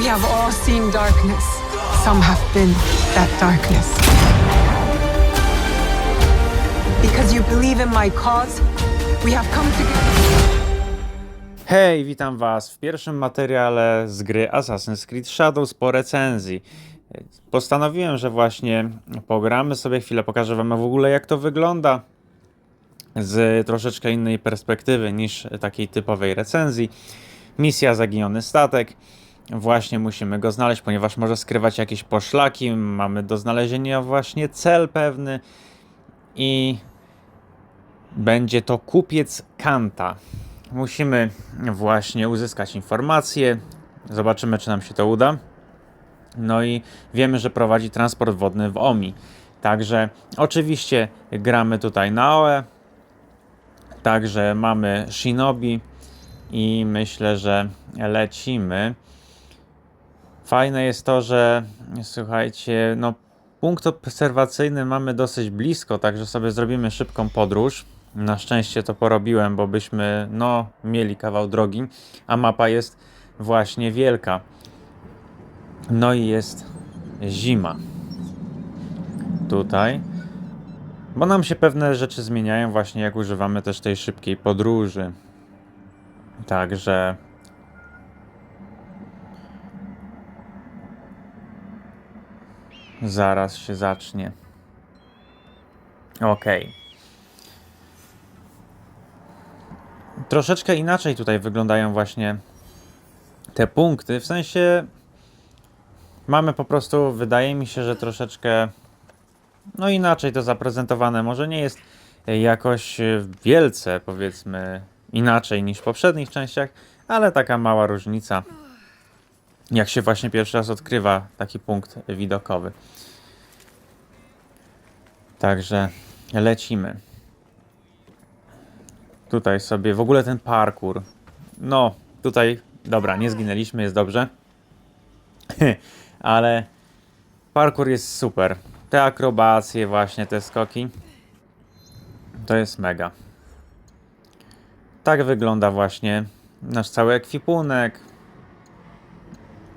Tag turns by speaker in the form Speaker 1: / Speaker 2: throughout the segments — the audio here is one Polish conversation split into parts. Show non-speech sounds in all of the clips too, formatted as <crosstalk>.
Speaker 1: We have all seen darkness. Some have been that darkness. Because you believe in my cause, we have come together.
Speaker 2: Hej, witam Was w pierwszym materiale z gry Assassin's Creed Shadows po recenzji. Postanowiłem, że właśnie pogramy sobie chwilę, pokażę Wam w ogóle jak to wygląda z troszeczkę innej perspektywy niż takiej typowej recenzji. Misja Zaginiony Statek. Właśnie musimy go znaleźć, ponieważ może skrywać jakieś poszlaki. Mamy do znalezienia właśnie cel pewny i będzie to kupiec Kanta. Musimy właśnie uzyskać informacje. Zobaczymy, czy nam się to uda. No i wiemy, że prowadzi transport wodny w Omi. Także oczywiście gramy tutaj na OE. Także mamy Shinobi i myślę, że lecimy. Fajne jest to, że słuchajcie, no punkt obserwacyjny mamy dosyć blisko, także sobie zrobimy szybką podróż. Na szczęście to porobiłem, bo byśmy no mieli kawał drogi, a mapa jest właśnie wielka. No i jest zima. Tutaj. Bo nam się pewne rzeczy zmieniają właśnie jak używamy też tej szybkiej podróży. Także zaraz się zacznie. Okej. Troszeczkę inaczej tutaj wyglądają właśnie te punkty. W sensie mamy po prostu, wydaje mi się, że troszeczkę no inaczej to zaprezentowane. Może nie jest jakoś wielce, powiedzmy, inaczej niż w poprzednich częściach, ale taka mała różnica. Jak się właśnie pierwszy raz odkrywa taki punkt widokowy. Także lecimy. Tutaj sobie w ogóle ten parkour. No, tutaj, dobra, nie zginęliśmy, jest dobrze. <laughs> Ale parkour jest super. Te akrobacje, właśnie te skoki. To jest mega. Tak wygląda właśnie nasz cały ekwipunek.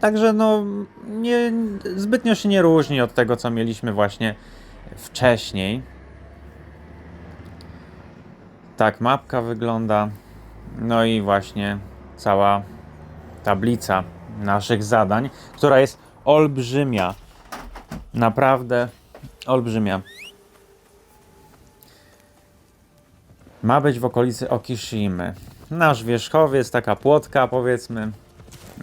Speaker 2: Także no, nie, zbytnio się nie różni od tego, co mieliśmy właśnie wcześniej. Tak mapka wygląda. No i właśnie cała tablica naszych zadań, która jest olbrzymia. Naprawdę olbrzymia. Ma być w okolicy Okishimy. Nasz wierzchowiec, taka płotka powiedzmy.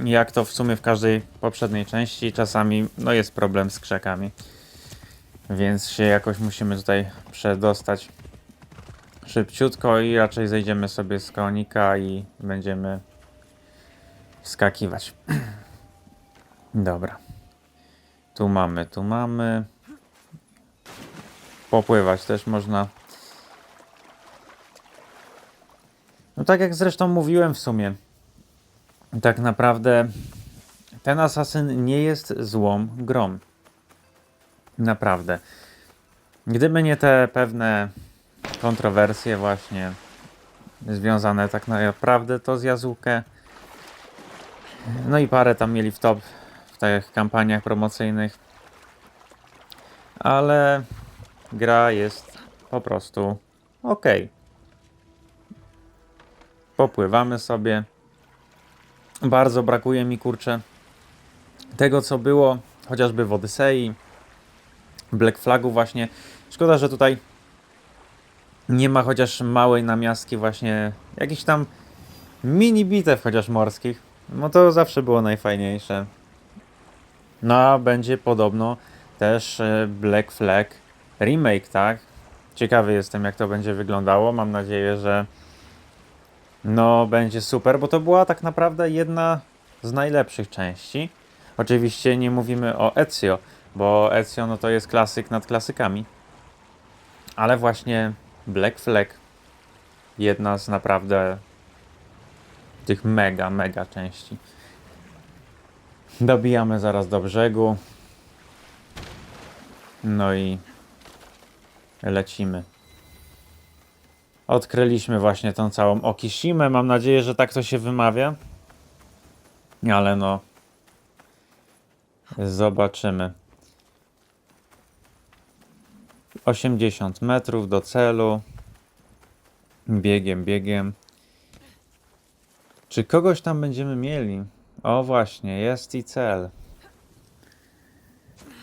Speaker 2: Jak to w sumie w każdej poprzedniej części, czasami no jest problem z krzakami. Więc się jakoś musimy tutaj przedostać szybciutko i raczej zejdziemy sobie z konika i będziemy wskakiwać. <clears throat> Dobra. Tu mamy, tu mamy. Popływać też można. No tak jak zresztą mówiłem w sumie. Tak naprawdę ten asasyn nie jest złą grą. Naprawdę. Gdyby nie te pewne kontrowersje właśnie związane tak naprawdę to z Jazukę. No i parę tam mieli w top w tych kampaniach promocyjnych. Ale gra jest po prostu ok. Popływamy sobie. Bardzo brakuje mi kurczę tego co było chociażby w Odysei, Black Flagu właśnie. Szkoda, że tutaj nie ma chociaż małej namiastki właśnie jakichś tam mini bitew chociaż morskich. No to zawsze było najfajniejsze. No a będzie podobno też e, Black Flag remake, tak? Ciekawy jestem jak to będzie wyglądało. Mam nadzieję, że no będzie super, bo to była tak naprawdę jedna z najlepszych części. Oczywiście nie mówimy o Ezio, bo Ezio no to jest klasyk nad klasykami. Ale właśnie Black Flag jedna z naprawdę tych mega, mega części. Dobijamy zaraz do brzegu. No i lecimy. Odkryliśmy właśnie tą całą Okishimę. Mam nadzieję, że tak to się wymawia. Ale no. Zobaczymy. 80 metrów do celu. Biegiem, biegiem. Czy kogoś tam będziemy mieli? O właśnie, jest i cel.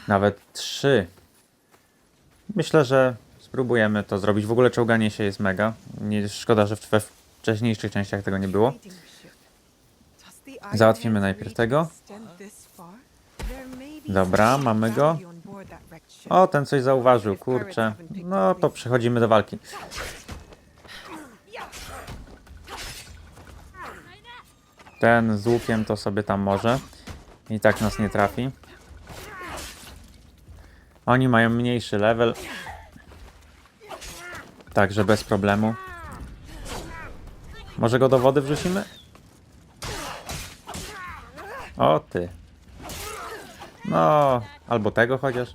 Speaker 2: Nawet trzy. Myślę, że spróbujemy to zrobić. W ogóle czołganie się jest mega. Nie, szkoda, że we wcześniejszych częściach tego nie było. Załatwimy najpierw tego. Dobra, mamy go. O, ten coś zauważył, kurczę. No to przechodzimy do walki. Ten z łukiem to sobie tam może. I tak nas nie trafi. Oni mają mniejszy level. Także bez problemu. Może go do wody wrzucimy? O ty. No, albo tego chociaż.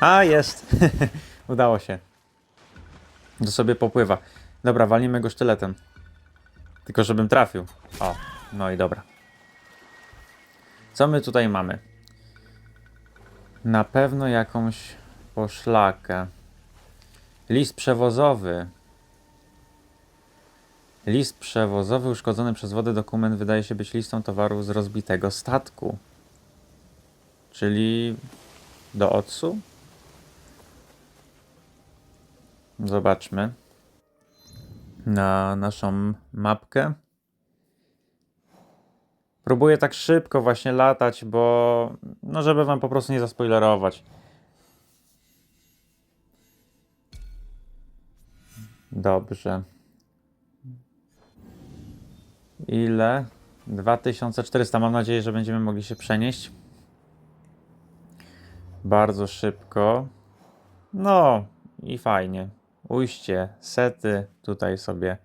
Speaker 2: A, jest. <laughs> Udało się. To sobie popływa. Dobra, walimy go sztyletem. Tylko żebym trafił. O, no i dobra. Co my tutaj mamy? Na pewno jakąś poszlakę. List przewozowy. List przewozowy uszkodzony przez wodę dokument wydaje się być listą towaru z rozbitego statku. Czyli do Otsu? Zobaczmy na naszą mapkę. Próbuję tak szybko właśnie latać, bo no żeby wam po prostu nie zaspoilerować. Dobrze. Ile? 2400. Mam nadzieję, że będziemy mogli się przenieść. Bardzo szybko. No i fajnie. Ujście, sety, tutaj sobie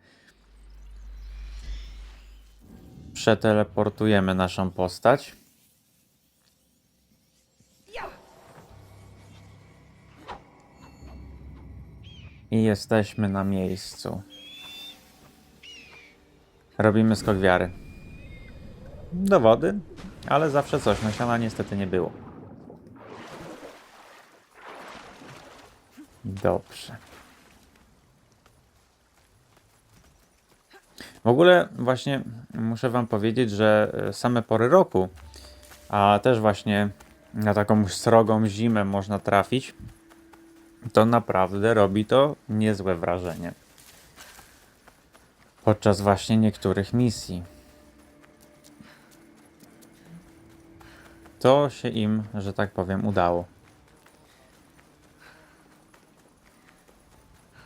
Speaker 2: przeteleportujemy naszą postać. I jesteśmy na miejscu. Robimy skok wiary. Do wody, ale zawsze coś. Nasiona niestety nie było. Dobrze. W ogóle właśnie muszę wam powiedzieć, że e, same pory roku, a też właśnie na taką srogą zimę można trafić, to naprawdę robi to niezłe wrażenie. Podczas właśnie niektórych misji. To się im, że tak powiem, udało.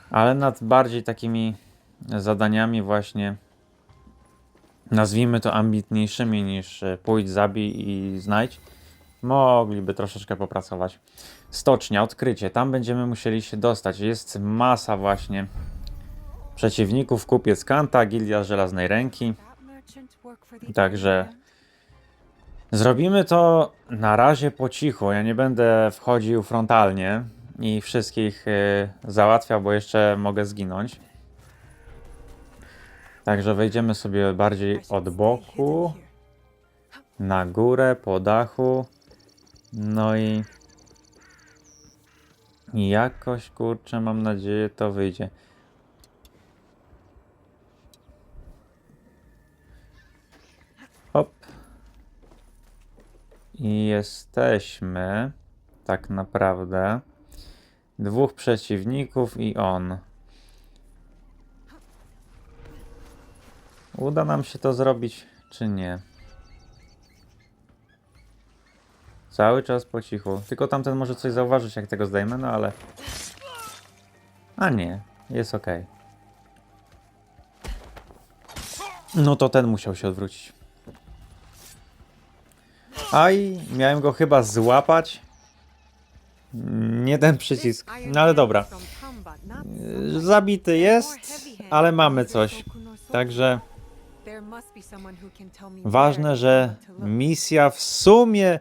Speaker 2: Ale nad bardziej takimi zadaniami właśnie nazwijmy to ambitniejszymi niż pójdź, zabij i znajdź, mogliby troszeczkę popracować. Stocznia, odkrycie, tam będziemy musieli się dostać. Jest masa właśnie przeciwników, kupiec Kanta, Gildia Żelaznej Ręki. Także zrobimy to na razie po cichu. Ja nie będę wchodził frontalnie i wszystkich y, załatwiał, bo jeszcze mogę zginąć. Także wejdziemy sobie bardziej od boku, na górę, po dachu. No i jakoś kurczę, mam nadzieję, to wyjdzie. Hop. I jesteśmy tak naprawdę dwóch przeciwników i on. Uda nam się to zrobić, czy nie? Cały czas po cichu. Tylko tamten może coś zauważyć, jak tego zdejmę, no ale... A nie, jest ok. No to ten musiał się odwrócić. Aj, miałem go chyba złapać. Nie ten przycisk. No ale dobra. Zabity jest, ale mamy coś. Także ważne, że misja w sumie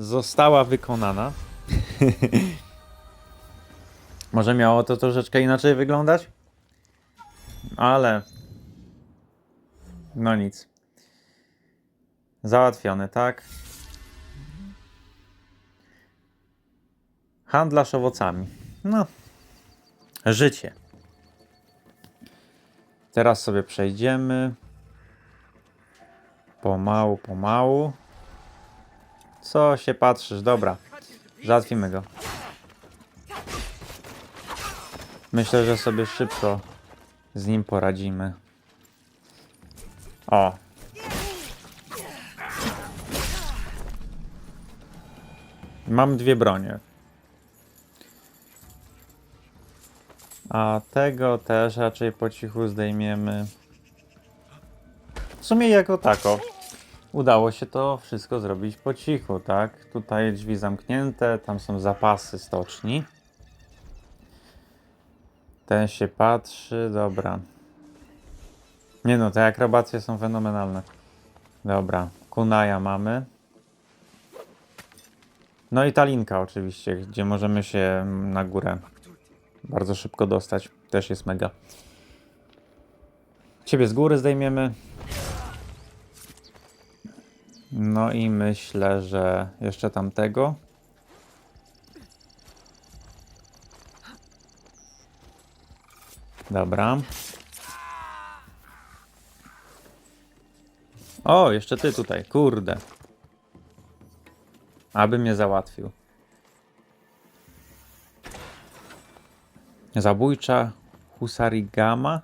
Speaker 2: została wykonana. <laughs> Może miało to troszeczkę inaczej wyglądać? Ale no nic. Załatwiony, tak? Handlarz owocami. No. Życie. Teraz sobie przejdziemy. Pomału, pomału. Co się patrzysz? Dobra. Załatwimy go. Myślę, że sobie szybko z nim poradzimy. O. Mam dwie bronie. A tego też raczej po cichu zdejmiemy. W sumie jako tako. Udało się to wszystko zrobić po cichu, tak? Tutaj drzwi zamknięte, tam są zapasy stoczni. Ten się patrzy, dobra. Nie no, te akrobacje są fenomenalne. Dobra, kunaja mamy. No i ta linka oczywiście, gdzie możemy się na górę bardzo szybko dostać. Też jest mega. Ciebie z góry zdejmiemy. No i myślę, że jeszcze tamtego. Dobra. O, jeszcze ty tutaj, kurde. Aby mnie załatwił. Zabójcza Husarigama.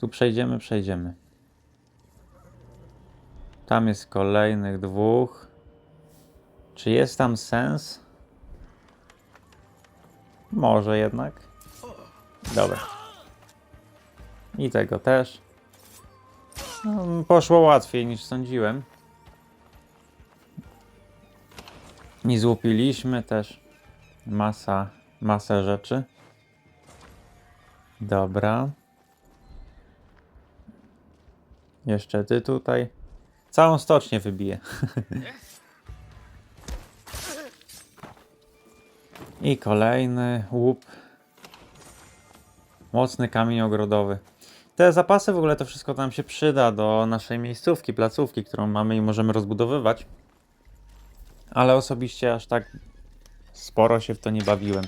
Speaker 2: Tu przejdziemy, przejdziemy. Tam jest kolejnych dwóch. Czy jest tam sens? Może jednak. Dobra. I tego też. No, poszło łatwiej niż sądziłem. I złupiliśmy też masa, masę rzeczy. Dobra. Jeszcze ty tutaj. Całą stocznię wybiję. I kolejny łup. Mocny kamień ogrodowy. Te zapasy w ogóle to wszystko nam się przyda do naszej miejscówki, placówki, którą mamy i możemy rozbudowywać. Ale osobiście aż tak sporo się w to nie bawiłem.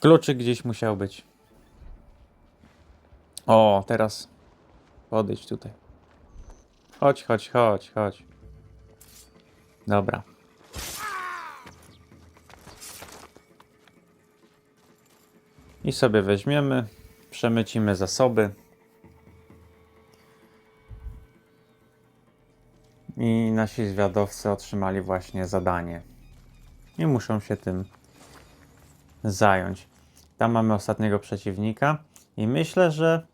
Speaker 2: Kluczyk gdzieś musiał być. O, teraz podejdź tutaj. Chodź, chodź, chodź, chodź. Dobra. I sobie weźmiemy, przemycimy zasoby. I nasi zwiadowcy otrzymali właśnie zadanie. I muszą się tym zająć. Tam mamy ostatniego przeciwnika. I myślę, że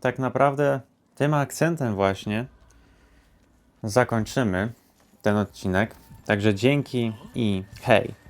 Speaker 2: tak naprawdę tym akcentem właśnie zakończymy ten odcinek. Także dzięki i hej!